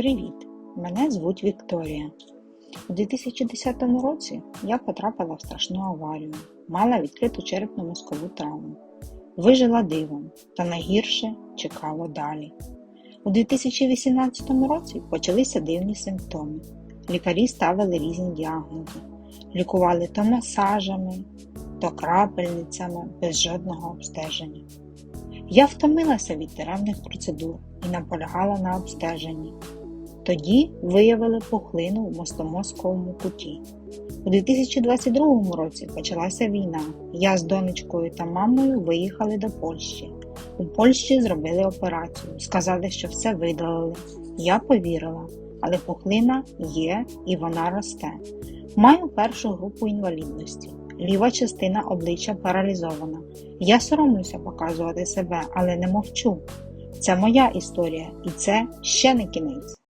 Привіт! Мене звуть Вікторія. У 2010 році я потрапила в страшну аварію, мала відкриту черепно-мозкову травму. Вижила дивом, та найгірше чекало далі. У 2018 році почалися дивні симптоми. Лікарі ставили різні діагнози, лікували то масажами, то крапельницями без жодного обстеження. Я втомилася від тиражних процедур і наполягала на обстеженні. Тоді виявили пухлину в мостомозковому куті. У 2022 році почалася війна. Я з донечкою та мамою виїхали до Польщі. У Польщі зробили операцію, сказали, що все видалили. Я повірила, але пухлина є і вона росте. Маю першу групу інвалідності. Ліва частина обличчя паралізована. Я соромлюся показувати себе, але не мовчу. Це моя історія, і це ще не кінець.